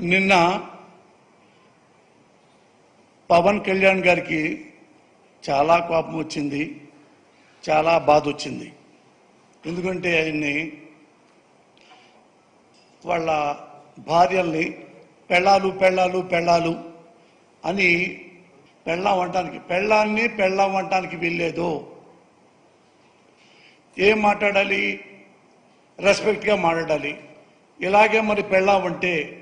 నిన్న పవన్ కళ్యాణ్ గారికి చాలా కోపం వచ్చింది చాలా బాధ వచ్చింది. ఎందుకంటే ఆయన్ని వాళ్ళ భార్యల్ని పెళ్ళాలు పెళ్ళాలు పెళ్ళాలు అని పెళ్ళాం అంటానికి పెళ్ళాన్ని పెళ్ళాం అంటానికి వీల్లేదు. ఏం మాట్లాడాలి? రెస్పెక్ట్గా మాట్లాడాలి. ఇలాగే మరి పెళ్ళాం అంటే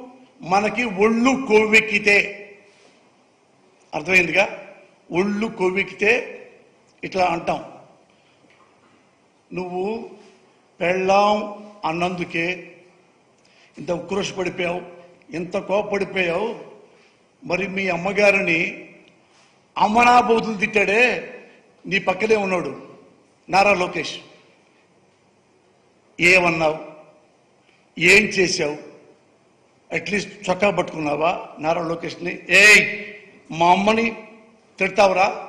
మనకి ఒళ్ళు కొవ్వెక్కితే. అర్థమైందిగా? ఒళ్ళు కొవ్వెక్కితే ఇట్లా అంటాం. నువ్వు పెళ్ళాం అన్నందుకే ఇంత ఉక్రోషపడిపోయావు ఇంత కోపడిపోయావు మరి మీ అమ్మగారిని అమనాబోతులు తిట్టాడే నీ పక్కనే ఉన్నాడు నారా లోకేష్. ఏమన్నావు? ఏం చేశావు? అట్లీస్ట్ చొక్కా పట్టుకున్నావా? నారా లోకేష్ని. ఏయ్ మా అమ్మని తిడతావురా.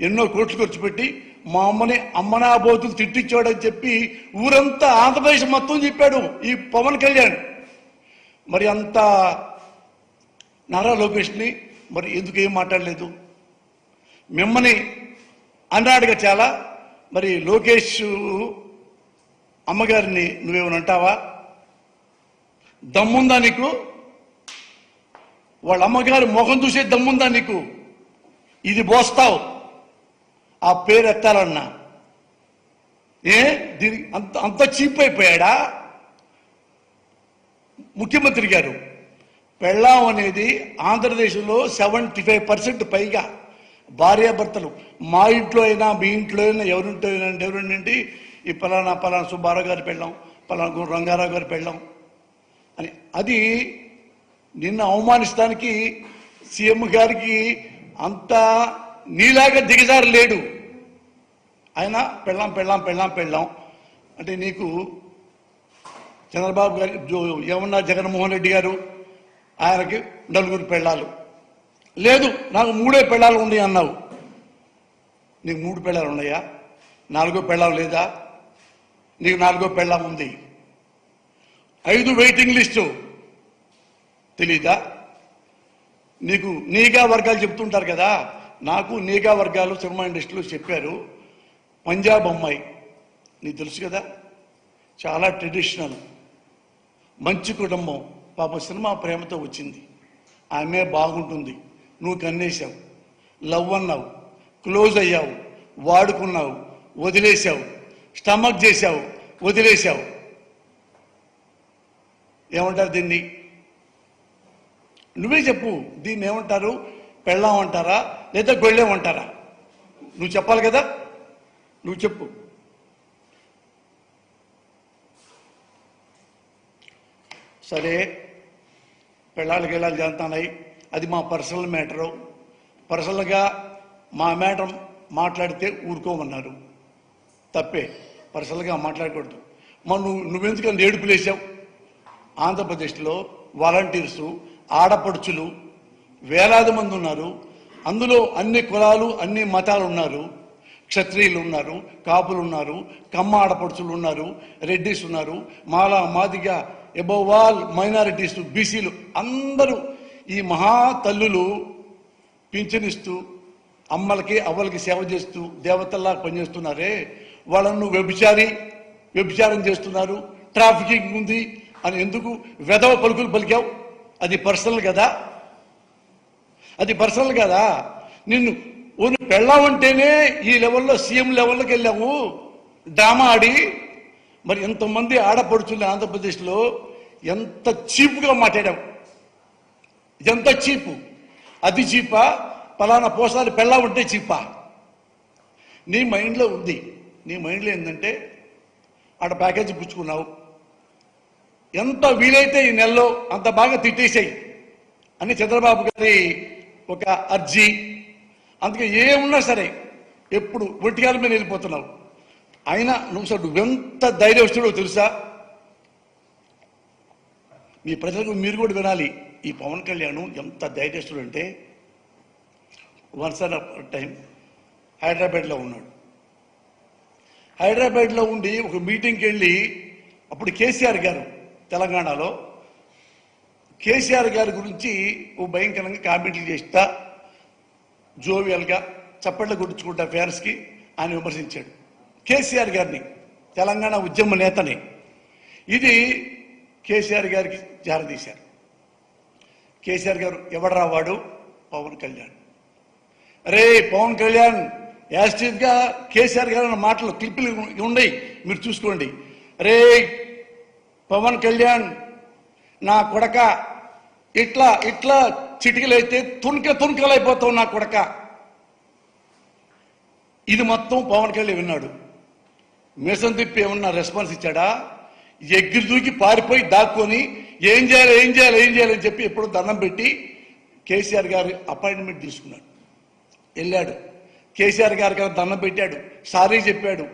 ఎన్నో కోట్లు ఖర్చు పెట్టి మా అమ్మని అమ్మనాబోతులు తిట్టించాడని చెప్పి ఊరంతా ఆంధ్రప్రదేశ్ మొత్తం చెప్పాడు ఈ పవన్ కళ్యాణ్. మరి అంత నారా లోకేష్ని మరి ఎందుకు ఏం మాట్లాడలేదు? మిమ్మల్ని అన్నాడుగా చాలా. మరి లోకేష్ అమ్మగారిని నువ్వేమైనా అంటావా? దమ్ముందా నీకు? వాళ్ళ అమ్మగారి ముఖం చూసే దమ్ముందా నీకు? ఇది పోస్తావు ఆ పేరు ఎత్తాలన్నా. ఏ? దీనికి అంత అంత చీప్ అయిపోయాడా? ముఖ్యమంత్రి గారు పెళ్ళాం అనేది ఆంధ్రదేశంలో సెవెంటీ ఫైవ్ పర్సెంట్ పైగా భార్యాభర్తలు. మా ఇంట్లో అయినా మీ ఇంట్లో అయినా ఎవరింటో అయినా ఎవరింటి ఈ పలానా పలానా సుబ్బారావు గారు పెళ్ళాం పలానా రంగారావు గారు పెళ్ళాం అని. అది నిన్న అవమానిస్తానికి సీఎం గారికి అంత నీలాగా దిగజారు లేడు. ఆయన పెళ్ళాం పెళ్ళాం పెళ్ళాం పెళ్ళాం. అంటే నీకు చంద్రబాబు గారి ఏమన్నా జగన్మోహన్ రెడ్డి గారు ఆయనకి నలుగురు పెళ్ళాలు. లేదు నాకు మూడే పెళ్ళాలు ఉన్నాయి అన్నావు. నీకు మూడు పెళ్ళాలు ఉన్నాయా? నాలుగో పెళ్ళాం లేదా? నీకు నాలుగో పెళ్ళాం ఉంది. ఐదు వెయిటింగ్ లిస్టు తెలీదా? నీకు నీగా వర్గాలు చెప్తుంటారు కదా? నాకు నీగా వర్గాలు సినిమా ఇండస్ట్రీలో చెప్పారు. పంజాబ్ అమ్మాయి. నీకు తెలుసు కదా? చాలా ట్రెడిషనల్ మంచి కుటుంబం. పాప సినిమా ప్రేమతో వచ్చింది. ఆమె బాగుంటుంది. నువ్వు కన్నేశావు. లవ్ అన్నావు. క్లోజ్ అయ్యావు. వాడుకున్నావు. వదిలేశావు. స్టమక్ చేశావు. వదిలేశావు. ఏమంటారు దీన్ని? నువ్వే చెప్పు దీన్ని ఏమంటారు? పెళ్ళాం అంటారా? లేదా గొళ్ళెం అంటారా? నువ్వు చెప్పాలి కదా? నువ్వు చెప్పు. సరే పెళ్ళాళ్ళకి వెళ్ళాలి జరుగుతున్నాయి అది మా పర్సనల్ మ్యాటరు. పర్సనల్గా మా మ్యాటర్ మాట్లాడితే ఊరుకోమన్నారు. తప్పే పర్సనల్గా మాట్లాడకూడదు. మరి నువ్వు నువ్వెందుకని ఏడుపులేసావు ఆంధ్రప్రదేశ్లో వాలంటీర్సు ఆడపడుచులు వేలాది మంది ఉన్నారు. అందులో అన్ని కులాలు అన్ని మతాలు ఉన్నారు. క్షత్రియులు ఉన్నారు కాపులు ఉన్నారు కమ్మ ఆడపడుచులు ఉన్నారు రెడ్డిస్ ఉన్నారు మాలా మాదిగ ఎబోవ్ ఆల్ మైనారిటీస్ బీసీలు అందరూ ఈ మహా తల్లులు పింఛనిస్తూ అమ్మలకి అవ్వలకి సేవ చేస్తూ దేవతల్లా పనిచేస్తున్నారే. వాళ్ళను వ్యభిచారి వ్యభిచారం చేస్తున్నారు. ట్రాఫికింగ్ ఉంది. అని ఎందుకు వెధవ పలుకులు పలికావు? అది పర్సనల్ కదా? అది పర్సనల్ కదా? నిన్ను ఓను పెళ్ళామంటేనే ఈ లెవెల్లో సీఎం లెవెల్లోకి వెళ్ళాము. డ్రామా ఆడి. మరి ఎంతమంది ఆడపడుచుల్ని ఆంధ్రప్రదేశ్లో ఎంత చీప్గా మాట్లాడావు ఎంత చీపు. అది చీపా? పలానా పోసారి పెళ్ళా ఉంటే చీపా? నీ మైండ్లో ఉంది. నీ మైండ్లో ఏంటంటే ఆడ ప్యాకేజీ పుచ్చుకున్నావు. ఎంత వీలైతే ఈ నెలలో అంత బాగా తిట్టేసాయి అని చంద్రబాబు గారి ఒక అర్జీ. అందుకే ఏమున్నా సరే ఎప్పుడు ఒంటిగాల మీద వెళ్ళిపోతున్నావు. అయినా నువ్వు సార్ నువ్వెంత ధైర్యస్తుడో తెలుసా? మీ ప్రజలకు మీరు కూడా వినాలి ఈ పవన్ కళ్యాణ్ ఎంత ధైర్యస్తుడు అంటే వన్స్ అన్ టైం హైదరాబాద్లో ఉన్నాడు. హైదరాబాద్లో ఉండి ఒక మీటింగ్కి వెళ్ళి అప్పుడు కేసీఆర్ గారు తెలంగాణలో కేసీఆర్ గారి గురించి ఓ భయంకరంగా కామెంట్లు చేస్తా జోవియల్గా చప్పట్లు కొట్టించుకుంటా ఫేర్స్కి ఆయన విమర్శించాడు. కేసీఆర్ గారిని తెలంగాణ ఉద్యమ నేతని ఇది కేసీఆర్ గారికి జారదీశారు. కేసీఆర్ గారు ఎవడరా వాడు? పవన్ కళ్యాణ్. అరే పవన్ కళ్యాణ్ యాస్టివ్గా కేసీఆర్ గారు అన్న మాటలు క్లిప్పులు ఉన్నాయి. మీరు చూసుకోండి. రే పవన్ కళ్యాణ్ నా కొడక. ఇట్లా ఇట్లా చిటికలైతే తుణక తుణకలైపోతావు నా కొడక. ఇది మొత్తం పవన్ కళ్యాణ్ విన్నాడు. మిషన్ తిప్పి ఏమన్నా రెస్పాన్స్ ఇచ్చాడా? ఎగ్గిరి దూకి పారిపోయి దాక్కొని ఏం చేయాలి ఏం చేయాలి ఏం చేయాలని చెప్పి ఎప్పుడు దండం పెట్టి కేసీఆర్ గారి అపాయింట్మెంట్ తీసుకున్నాడు. వెళ్ళాడు. కేసీఆర్ గారికి దండం పెట్టాడు. సారీ చెప్పాడు.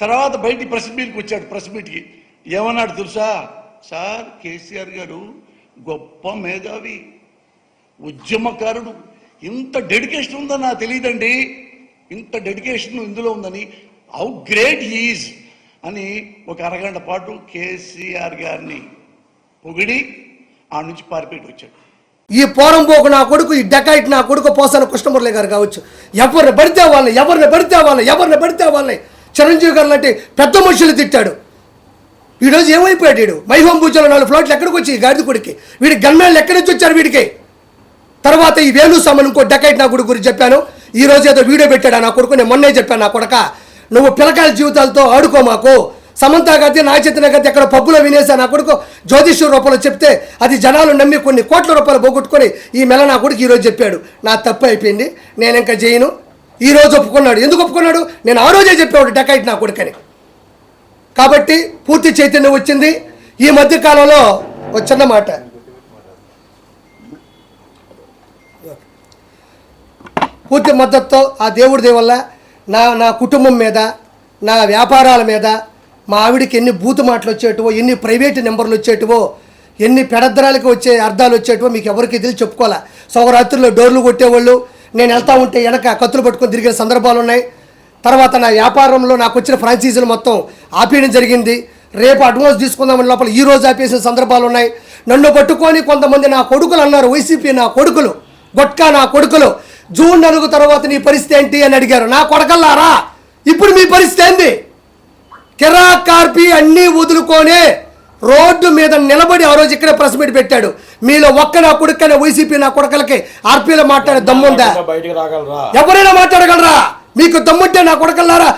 తర్వాత బయటికి ప్రెస్ మీట్కి వచ్చాడు ప్రెస్ మీట్కి. ఏమన్నాడు తెలుసా? సార్ కేసీఆర్ గారు గొప్ప మేధావి ఉద్యమకారుడు. ఇంత డెడికేషన్ ఉందని నాకు తెలియదండి. ఇంత డెడికేషన్ ఇందులో ఉందని హౌ గ్రేట్ హీజ్ అని ఒక అరగంట పాటు కేసీఆర్ గారిని పొగిడి ఆ నుంచి పారిపోయి వచ్చాడు. ఈ పోరంబోకు నా కొడుకు ఈ డెకాయిట్ నా కొడుకు పోసాన కృష్ణమురళి గారు కావచ్చు. ఎవరిని పడితే వాళ్ళని ఎవరిని పడితే వాళ్ళని ఎవరిని పడితే వాళ్ళని. చిరంజీవి గారు లాంటి పెద్ద మనుషులు తిట్టాడు. ఈరోజు ఏమైపోయాడు వీడు? మైహోం పూజలో నాలుగు ఫ్లాట్లు ఎక్కడికి వచ్చి ఈ గాడిద వీడి గన్మ్యాన్లు ఎక్కడి నుంచి వచ్చారు వీడికి? తర్వాత ఈ వేణు సామన్ ఇంకో డెకైట్ నా కొడుకు గురించి చెప్పాను. ఈ రోజు ఏదో వీడియో పెట్టాడు నా కొడుకు నేను మొన్నే చెప్పాను నా కొడక. నువ్వు పిల్లకాయల జీవితాలతో ఆడుకో మాకు. సమంత గతి నా చేతిన గతి ఎక్కడ పబ్బులో వినేసా నా కొడుకు? జ్యోతిష్య రూపంలో చెప్తే అది జనాలు నమ్మి కొన్ని కోట్ల రూపాయలు పోగొట్టుకొని ఈ మెల నా కొడుకు ఈరోజు చెప్పాడు. నా తప్పు అయిపోయింది నేను ఇంకా చేయను ఈ రోజు ఒప్పుకున్నాడు. ఎందుకు ఒప్పుకున్నాడు? నేను ఆ రోజే చెప్పాడు డెకైట్ నా కొడుకని. కాబట్టి పూర్తి చైతన్యం వచ్చింది. ఈ మధ్య కాలంలో ఒక చిన్న మాట. పూర్తి మద్దతుతో ఆ దేవుడి వల్ల నా నా కుటుంబం మీద నా వ్యాపారాల మీద మా ఆవిడికి ఎన్ని బూతు మాటలు వచ్చేటివో ఎన్ని ప్రైవేట్ నెంబర్లు వచ్చేటివో ఎన్ని పెడద్దరాలకి వచ్చే అర్థాలు వచ్చేటివో మీకు ఎవరికి తెలిసి చెప్పుకోవాలా. సౌరాత్రిలో డోర్లు కొట్టేవాళ్ళు నేను వెళ్తా ఉంటే వెనక కత్తులు పట్టుకొని తిరిగిన సందర్భాలు ఉన్నాయి. తర్వాత నా వ్యాపారంలో నాకు వచ్చిన ఫ్రాంచైజీలు మొత్తం ఆపేయడం జరిగింది. రేపు అడ్వాన్స్ తీసుకుందామని లోపల ఈ రోజు ఆపేసిన సందర్భాలు ఉన్నాయి. నన్ను పట్టుకొని కొంతమంది నా కొడుకులు అన్నారు వైసీపీ నా కొడుకులు గొట్కా నా కొడుకులు జూన్ నాలుగు తర్వాత నీ పరిస్థితి ఏంటి అని అడిగారు. నా కొడకల్లారా? ఇప్పుడు మీ పరిస్థితి ఏంది? కిరా కార్పి అన్నీ వదులుకొని రోడ్డు మీద నిలబడి ఆ రోజు ఇక్కడే ప్రెస్ మీట్ పెట్టాడు. మీలో ఒక్క నా కొడుకనే వైసీపీ నా కొడకలకి ఆర్పీలో మాట్లాడే దమ్ముందా? ఎవరైనా మాట్లాడగలరా? మీకు దమ్ముంటే నా కొడకల్లారా.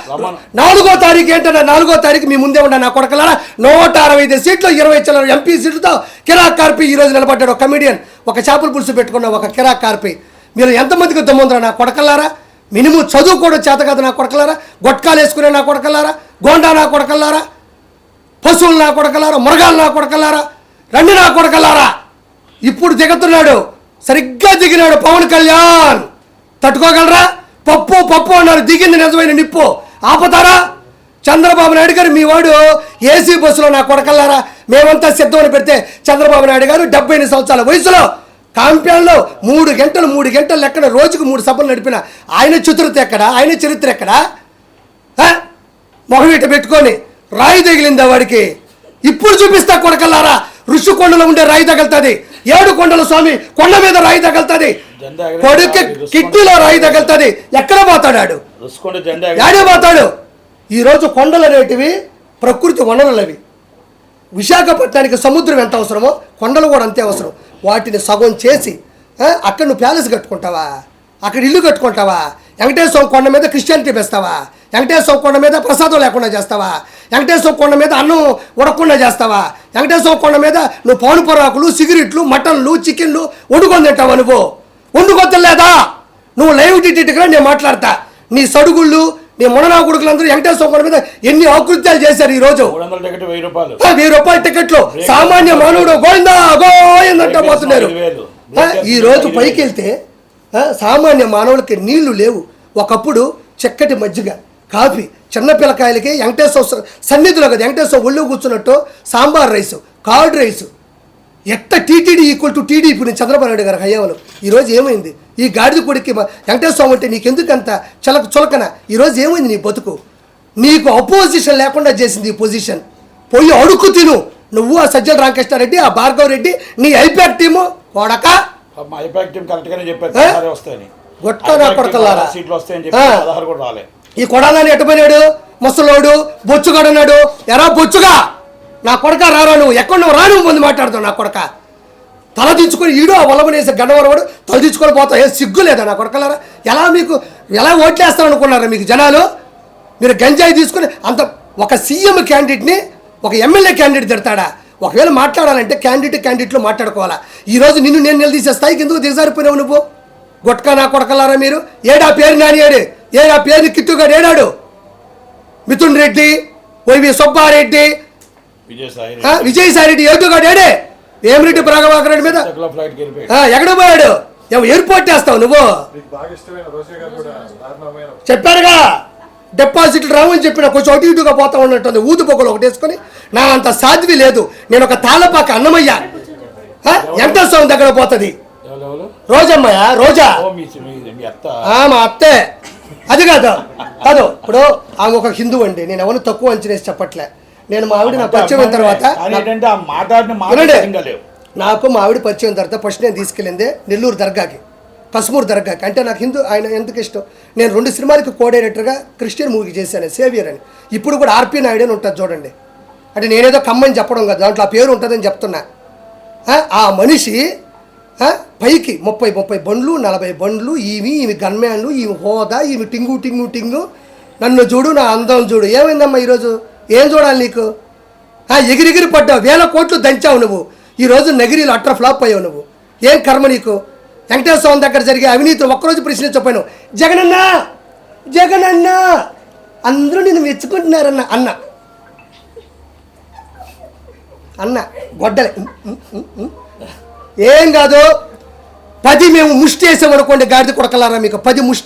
నాలుగో తారీఖు ఏంటన్నా? నాలుగో తారీఖు మీ ముందే ఉన్న నా కొడకల్లారా? నూట అరవై ఐదు సీట్లు ఇరవై చిల్లర ఎంపీ సీట్లతో కిరాక్ కార్పి ఈ రోజు నిలబడ్డాడు ఒక కమిడియన్ ఒక చేపల పులుసు పెట్టుకున్న ఒక కిరాక్ కార్పి. మీరు ఎంతమందికి దమ్ముందరా నా కొడకల్లారా? మినిమం చదువు కూడా చేత కాదు నా కొడకల్లారా? గొట్కాలు వేసుకునే నా కొడకల్లారా? గోండా నా కొడకల్లారా? పశువులు నా కొడకలారా మృగాలు నా కొడకలారా రండి నా కొడకలారా ఇప్పుడు దిగుతున్నాడు. సరిగ్గా దిగినాడు పవన్ కళ్యాణ్. తట్టుకోగలరా? పప్పు పప్పు అన్నారు. దిగింది నిజమైన నిప్పు. ఆపుతారా? చంద్రబాబు నాయుడు గారు మీ వాడు ఏసీ బస్సులో నా కొడకల్లారా? మేమంతా సిద్ధమని పెడితే చంద్రబాబు నాయుడు గారు డెబ్బై ఎనిమిది సంవత్సరాల వయసులో కాంప్యాన్లో మూడు గంటలు మూడు గంటలు లెక్కన రోజుకు మూడు సభలు నడిపిన ఆయన చతురత ఎక్కడ? ఆయన చరిత్ర ఎక్కడ? మొహమీట ఇట పెట్టుకొని రాయి తగిలిందా వాడికి. ఇప్పుడు చూపిస్తా కొడకల్లారా? ఋషికొండలో ఉండే రాయి తగులుతుంది. ఏడు కొండల స్వామి కొండ మీద రాయి తగులుతుంది. జెండా ఎగరేసి కొడుకు రుషి కిట్టిలో రాయి తగులుతుంది. ఎక్కడ పోతాడు ఆడు? రుసుకుంటే జెండా యాడే పోతాడు? ఈరోజు కొండలు అనేటివి ప్రకృతి వనరులు అవి విశాఖపట్నానికి సముద్రం ఎంత అవసరమో కొండలు కూడా అంతే అవసరం. వాటిని సగం చేసి అక్కడ నువ్వు ప్యాలెస్ కట్టుకుంటావా? అక్కడ ఇల్లు కట్టుకుంటావా? వెంకటేశ్వర కొండ మీద క్రిస్టియానిటీ పెస్తావా వెంకటేశ్వర కొండ మీద ప్రసాదం లేకుండా చేస్తావా? వెంకటేశ్వర కొండ మీద అన్నం ఉడకుండా చేస్తావా? వెంకటేశ్వర కొండ మీద నువ్వు పౌను పొరాకులు సిగరెట్లు మటన్లు చికెన్లు వండుకొని తింటావా నువ్వు? వండుకొని తినలేదా? నువ్వు లైవ్ టికెట్గా నేను మాట్లాడతా. నీ సడుగుళ్ళు నీ మొన్న కొడుకులందరూ వెంకటేశ్వర స్వామి మీద ఎన్ని ఆకృత్యాలు చేశారు ఈ రోజు? వెయ్యి రూపాయలు. టికెట్లు. సామాన్య మానవుడు గోవిందా గోవిందంట పోతున్నారు. ఈ రోజు పైకి వెళ్తే సామాన్య మానవులకి నీళ్ళు లేవు. ఒకప్పుడు చక్కటి మజ్జిగ కాఫీ చిన్న పిల్లకాయలకి వెంకటేశ్వర స- సన్నిధిలో కదా వెంకటేశ్వర ఒళ్ళు కూర్చున్నట్టు సాంబార్ రైస్ కార్డ్ రైస్. ఎట్ట టీటీడీ ఈక్వల్ టు టీడీపీ నేను చంద్రబాబు నాయుడు గారు హయాంలో. ఈరోజు ఏమైంది? ఈ గాడిద కొడుక్కి మ- వెంకటేశ్వర అంటే నీకెందుకు అంత చలక చులకన? ఈరోజు ఏమైంది నీ బతుకు? నీకు అపోజిషన్ లేకుండా చేసింది ఈ పొజిషన్ పోయి అడుక్కు తిను. నువ్వు ఆ సజ్జల రామకృష్ణారెడ్డి ఆ భార్గవ్ రెడ్డి నీ ఐపాక్ టీము కొడక చెప్పారు వస్తాయని. సీట్లు వస్తాయని చెప్పి. పదహారు కూడా రాలే. ఈ కొడాలని ఎట్టపోయినాడు ముసలోడు బొచ్చుగాడన్నాడు. ఎరా బొచ్చుగా? నా కొడక రారా నువ్వు? ఎక్కడ నువ్వు? రా నువ్వు ముందు మాట్లాడుతావు నా కొడక. తల దించుకొని ఈడు ఆ వలమనేసి గన్నవరవాడు తల దించుకొని పోతావు. ఏ సిగ్గు లేదా నా కొడకలారా? ఎలా మీకు ఎలా ఓట్లేస్తాం అనుకున్నారా మీకు జనాలు? మీరు గంజాయి తీసుకుని అంత ఒక సీఎం క్యాండిడేట్ని ఒక ఎమ్మెల్యే క్యాండిడేట్ తిడతాడా? ఒకవేళ మాట్లాడాలంటే క్యాండిడేట్ క్యాండిడేట్లు మాట్లాడుకోవాలా. ఈరోజు నిన్ను నేను నిలదీసే స్థాయికి ఎందుకు దిగజారిపోయినావు నువ్వు? గొట్కా నా కొడకలారా మీరు? ఏడా పేరు నానియాడు ఏడా పేరు కిట్టుగాడు ఏడాడు? మిథున్ రెడ్డి వైవి సుబ్బారెడ్డి విజయసాయి ఆ, విజయసాయి రెడ్డి ఏటుగాడు ఏడే? ఏమిరెడ్డి ప్రభాకర్ రెడ్డి మీద? ఎక్కడ పోయాడు? ఏమో ఎయిర్పోర్ట్ చేస్తావు నువ్వు. మీకు బాగా ఇష్టమైన రోషే గారు కూడా దారుణమైన చెప్పారుగా! డిపాజిట్లు రావని చెప్పిన కొంచెం అటు ఇటుగా పోతా ఉన్నట్టుంది. ఊదు పొగలు ఒకటి వేసుకొని నా అంత సాధ్వి లేదు. నేను ఒక తాళపాక అన్నమయ్య. ఎంత సౌండ్ దగ్గర పోతుంది? రోజమ్మయ్య? రోజా? మీ అత్త. ఆ, మా అత్తే. అది కాదు. కాదు ఇప్పుడు ఆమె ఒక హిందూ అండి. నేను ఎవరు తక్కువ అంచనేసి చెప్పట్లే. నేను మా ఆవిడ నా పరిచయం అయిన తర్వాత నాకు మా ఆవిడ పరిచయం తర్వాత ఫస్ట్ నేను తీసుకెళ్ళింది నెల్లూరు దర్గాకి. కస్మూర్ దర్గాకి. అంటే నాకు హిందూ ఆయన ఎందుకు ఇష్టం? నేను రెండు సినిమాలకి కో డైరెక్టర్గా క్రిస్టియన్ మూవీ చేశాను సేవియర్ అని. ఇప్పుడు కూడా ఆర్పి నాయుడు అని ఉంటుంది చూడండి. అంటే నేనేదో కమ్మని చెప్పడం కదా దాంట్లో ఆ పేరు ఉంటుందని చెప్తున్నా. ఆ, మనిషి పైకి ముప్పై ముప్పై బండ్లు నలభై బండ్లు ఈవి ఈమె గన్మ్యాన్లు ఈమె హోదా ఈమె టింగు టింగు టింగు. నన్ను చూడు నా అందం చూడు. ఏమైందమ్మా ఈరోజు? ఏం చూడాలి నీకు? ఎగిరిగిరి పడ్డావు వేల కోట్లు దంచావు నువ్వు. ఈరోజు నగిరిలో అట్ర ఫ్లాప్ అయ్యావు నువ్వు. ఏం కర్మ నీకు? వెంకటేశ్వర స్వామి దగ్గర జరిగే అవినీతి ఒక్కరోజు ప్రశ్నించకపోయాను. జగనన్న! జగనన్న! అందరూ నిన్ను మెచ్చుకుంటున్నారన్న అన్న. అన్న గొడ్డలే. ఏం కాదు పది మేము ముష్టి వేసామనుకోండి గాడిద కొడకలారా మీకు? పది ముష్టి